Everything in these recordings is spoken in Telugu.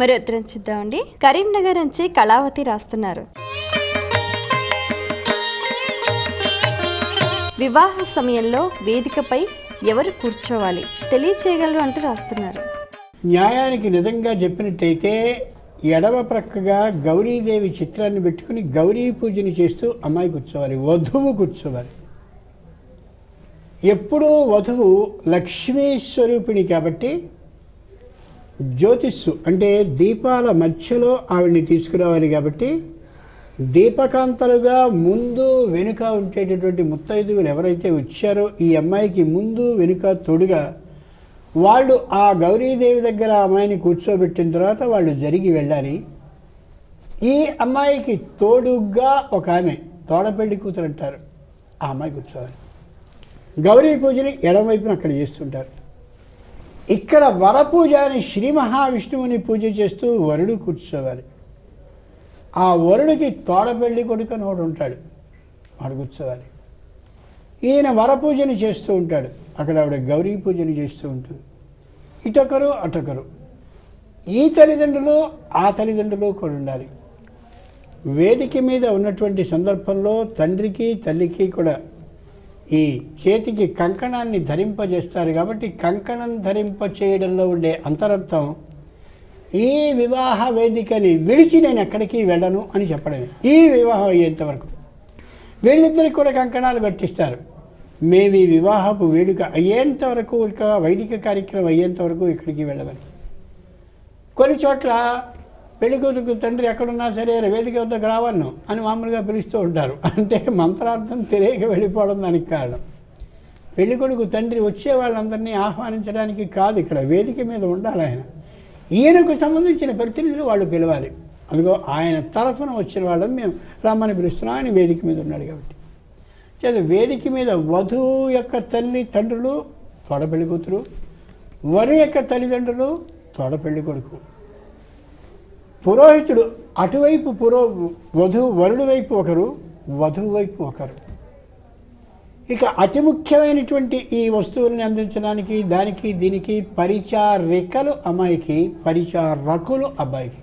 మరి ఉత్తరం చూద్దామండి. కరీంనగర్ నుంచి కళావతి రాస్తున్నారు. వివాహ సమయంలో వేదికపై ఎవరు కూర్చోవాలి? తెలియచేయగలరు అంటూ రాస్తున్నారు. న్యాయానికి నిజంగా చెప్పినట్టయితే ఎడమ ప్రక్కగా గౌరీదేవి చిత్రాన్ని పెట్టుకుని గౌరీ పూజని చేస్తూ అమ్మాయి కూర్చోవాలి వధువు కూర్చోవాలి. ఎప్పుడూ వధువు లక్ష్మీ స్వరూపిణి కాబట్టి జ్యోతిస్సు అంటే దీపాల మధ్యలో ఆవిడ్ని తీసుకురావాలి కాబట్టి దీపకాంతలుగా ముందు వెనుక ఉండేటటువంటి ముత్తైదువులు ఎవరైతే వచ్చారో ఈ అమ్మాయికి ముందు వెనుక తోడుగా వాళ్ళు ఆ గౌరీదేవి దగ్గర ఆ అమ్మాయిని కూర్చోబెట్టిన తర్వాత వాళ్ళు జరిగి వెళ్ళాలి. ఈ అమ్మాయికి తోడుగా ఒక ఆమె తోడపెళ్ళి కూతురు అంటారు. ఆ అమ్మాయి కూర్చోవాలి. గౌరీ పూజని ఎడమవైపున అక్కడ చేస్తుంటారు. ఇక్కడ వరపూజ అని శ్రీ మహావిష్ణువుని పూజ చేస్తూ వరుడు కూర్చోవాలి. ఆ వరుడికి తోడపెళ్ళి కొడుకు నోడు ఉంటాడు. వాడు కూర్చోవాలి. ఈయన వరపూజని చేస్తూ ఉంటాడు. అక్కడ ఆవిడ గౌరీ పూజని చేస్తూ ఉంటుంది. ఇటొకరు అటొకరు. ఈ తల్లిదండ్రులు ఆ తల్లిదండ్రులు కూడా ఉండాలి. వేదిక మీద ఉన్నటువంటి సందర్భంలో తండ్రికి తల్లికి కూడా ఈ చేతికి కంకణాన్ని ధరింపజేస్తారు కాబట్టి కంకణం ధరింప చేయడంలో ఉండే అంతరర్థం ఈ వివాహ వేదికని విడిచి నేను ఎక్కడికి వెళ్ళను అని చెప్పడమే. ఈ వివాహం అయ్యేంతవరకు వీళ్ళిద్దరికి కూడా కంకణాలు కట్టిస్తారు. మేము ఈ వివాహపు వేడుక అయ్యేంత వరకు ఇక వైదిక కార్యక్రమం అయ్యేంత వరకు ఇక్కడికి వెళ్ళమని కొన్ని చోట్ల పెళ్ళి కొడుకు తండ్రి ఎక్కడున్నా సరే వేదిక వద్దకు రావన్ను అని మామూలుగా పిలుస్తూ ఉంటారు. అంటే మంత్రార్థం తెలియక వెళ్ళిపోవడం దానికి కారణం. పెళ్ళి కొడుకు తండ్రి వచ్చే వాళ్ళందరినీ ఆహ్వానించడానికి కాదు ఇక్కడ వేదిక మీద ఉండాలి ఆయన. ఈయనకు సంబంధించిన ప్రతినిధులు వాళ్ళు పిలవాలి. అందుకో ఆయన తరఫున వచ్చిన వాళ్ళని మేము రమ్మని పిలుస్తున్నాం ఆయన వేదిక మీద ఉన్నాడు కాబట్టి. చేత వేదిక మీద వధువు యొక్క తల్లి తండ్రులు తోడపెళ్ళి కూతురు వరు యొక్క తల్లిదండ్రులు తోడపెళ్ళి కొడుకు పురోహితుడు అటువైపు పురో వధువు వరుడు వైపు ఒకరు వధువు వైపు ఒకరు. ఇక అతి ముఖ్యమైనటువంటి ఈ వస్తువుల్ని అందించడానికి దానికి దీనికి పరిచారికలు అమ్మాయికి పరిచారకులు అబ్బాయికి.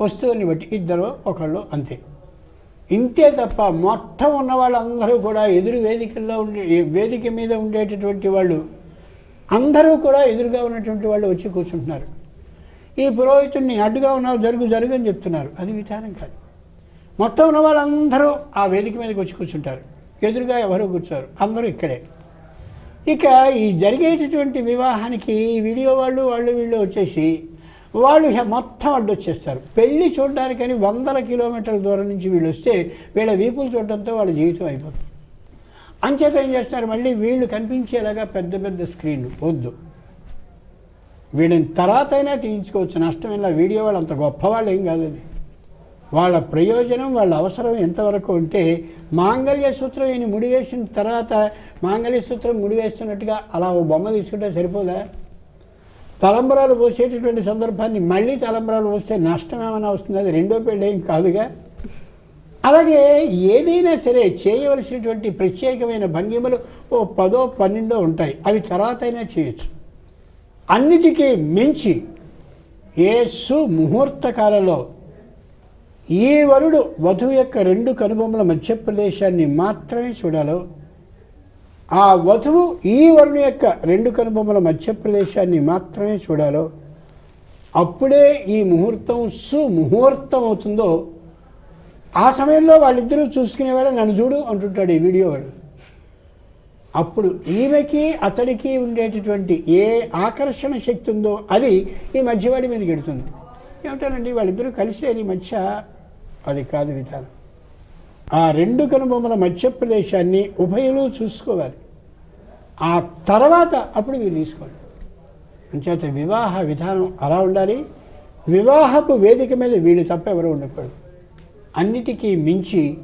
వస్తువుని బట్టి ఇద్దరు ఒకళ్ళు అంతే. ఇంతే తప్ప మొత్తం ఉన్న వాళ్ళందరూ కూడా ఎదురు వేదికల్లో ఉండే వేదిక మీద ఉండేటటువంటి వాళ్ళు అందరూ కూడా ఎదురుగా ఉన్నటువంటి వాళ్ళు వచ్చి కూర్చుంటున్నారు. ఈ పురోహితుడిని అడ్డుగా ఉన్నావు జరుగు జరుగు అని చెప్తున్నారు. అది విధానం కాదు. మొత్తం ఉన్న వాళ్ళందరూ ఆ వేదిక మీదకి వచ్చి కూర్చుంటారు. ఎదురుగా ఎవరు కూర్చోరు. అందరూ ఇక్కడే. ఇక ఈ జరిగేటటువంటి వివాహానికి వీడియో వాళ్ళు వాళ్ళు వీళ్ళు వచ్చేసి వాళ్ళు మొత్తం అడ్డొచ్చేస్తారు. పెళ్ళి చూడడానికని వందల కిలోమీటర్ల దూరం నుంచి వీళ్ళు వస్తే వీళ్ళ వీపులు చూడడంతో వాళ్ళ జీవితం అయిపోతుంది. అంచేత ఏం చేస్తున్నారు? మళ్ళీ వీళ్ళు కనిపించేలాగా పెద్ద పెద్ద స్క్రీన్లు. వద్దు. వీళ్ళని తర్వాత అయినా తీయించుకోవచ్చు. నష్టం ఇలా వీడియో వాళ్ళు అంత గొప్పవాళ్ళు ఏం కాదు అది. వాళ్ళ ప్రయోజనం వాళ్ళ అవసరం ఎంతవరకు ఉంటే మాంగళ్య సూత్రం ఈయన ముడివేసిన తర్వాత మాంగళ్య సూత్రం ముడివేస్తున్నట్టుగా అలా ఓ బొమ్మ తీసుకుంటే సరిపోదా? తలంబరాలు పోసేటటువంటి సందర్భాన్ని మళ్ళీ తలంబరాలు పోస్తే నష్టం ఏమైనా వస్తుంది? అది రెండో పెళ్ళి ఏం కాదుగా? అలాగే ఏదైనా సరే చేయవలసినటువంటి ప్రత్యేకమైన భంగిమలు ఓ పదో పన్నెండో ఉంటాయి. అవి తర్వాత అయినా చేయొచ్చు. అన్నిటికీ మించి ఏ సుముహూర్త కాలంలో ఈ వరుడు వధువు యొక్క రెండు కనుబొమ్మల మధ్య ప్రదేశాన్ని మాత్రమే చూడాలో ఆ వధువు ఈ వరుని యొక్క రెండు కనుబొమ్మల మధ్య ప్రదేశాన్ని మాత్రమే చూడాలో అప్పుడే ఈ ముహూర్తం సుముహూర్తం అవుతుందో ఆ సమయంలో వాళ్ళిద్దరూ చూసుకునేవాడు నన్ను చూడు అంటుంటాడు ఈ వీడియో వాడు. అప్పుడు ఈమెకి అతడికి ఉండేటటువంటి ఏ ఆకర్షణ శక్తి ఉందో అది ఈ మధ్యవాడి మీదకి ఎడుతుంది ఏమిటానండి వాళ్ళిద్దరూ కలిసే ఈ మధ్య అది కాదు విధానం. ఆ రెండు కనుబొమ్మల మధ్య ప్రదేశాన్ని ఉభయలు చూసుకోవాలి. ఆ తర్వాత అప్పుడు మీరు తీసుకోండి. అంచేత వివాహ విధానం అలా ఉండాలి. వివాహపు వేదిక మీద వీళ్ళు తప్ప ఎవరు ఉండకూడదు. అన్నిటికీ మించి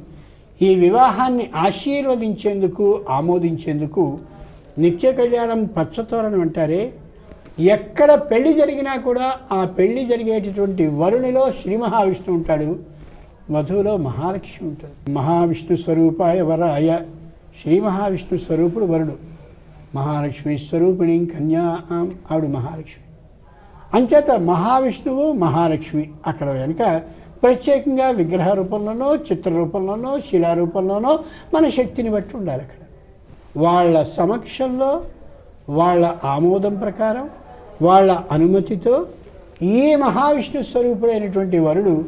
ఈ వివాహాన్ని ఆశీర్వదించేందుకు ఆమోదించేందుకు నిత్య కళ్యాణం పచ్చతోరణం అంటారే. ఎక్కడ పెళ్ళి జరిగినా కూడా ఆ పెళ్ళి జరిగేటటువంటి వరుణిలో శ్రీ మహావిష్ణువు ఉంటాడు. వధువులో మహాలక్ష్మి ఉంటుంది. మహావిష్ణు స్వరూపాయ వరాయ. శ్రీ మహావిష్ణు స్వరూపుడు వరుడు. మహాలక్ష్మి స్వరూపిణి కన్యా ఆవిడ మహాలక్ష్మి. అంచేత మహావిష్ణువు మహాలక్ష్మి. అక్కడ వెనుక ప్రత్యేకంగా విగ్రహ రూపంలోనో చిత్ర రూపంలోనో మన శక్తిని బట్టి ఉండాలి అక్కడ. వాళ్ళ సమక్షంలో వాళ్ళ ఆమోదం ప్రకారం వాళ్ళ అనుమతితో ఈ మహావిష్ణు స్వరూపుడైనటువంటి వరుడు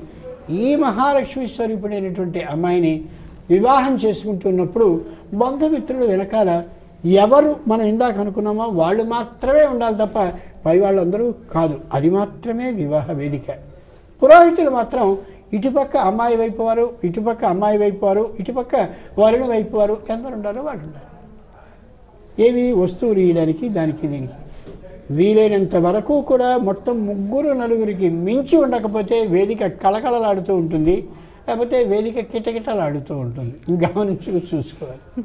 ఈ మహాలక్ష్మి స్వరూపుడైనటువంటి అమ్మాయిని వివాహం చేసుకుంటున్నప్పుడు బంధుమిత్రులు వెనకాల ఎవరు మనం ఇందాక అనుకున్నామో వాళ్ళు మాత్రమే ఉండాలి తప్ప పై వాళ్ళందరూ కాదు. అది మాత్రమే వివాహ వేదిక. పురోహితులు మాత్రం ఇటుపక్క అమ్మాయి వైపు వారు ఇటుపక్క అమ్మాయి వైపు వారు ఇటుపక్క వరుణ వైపు వారు ఎందరు ఉండాలో వాళ్ళు ఉండాలి. ఏవి? వస్తువులు ఇయడానికి దానికి దీనికి. వీలైనంత వరకు కూడా మొత్తం ముగ్గురు నలుగురికి మించి ఉండకపోతే వేదిక కళకళలాడుతూ ఉంటుంది. లేకపోతే వేదిక కిటకిటలాడుతూ ఉంటుంది. గమనించుకు చూసుకోవాలి.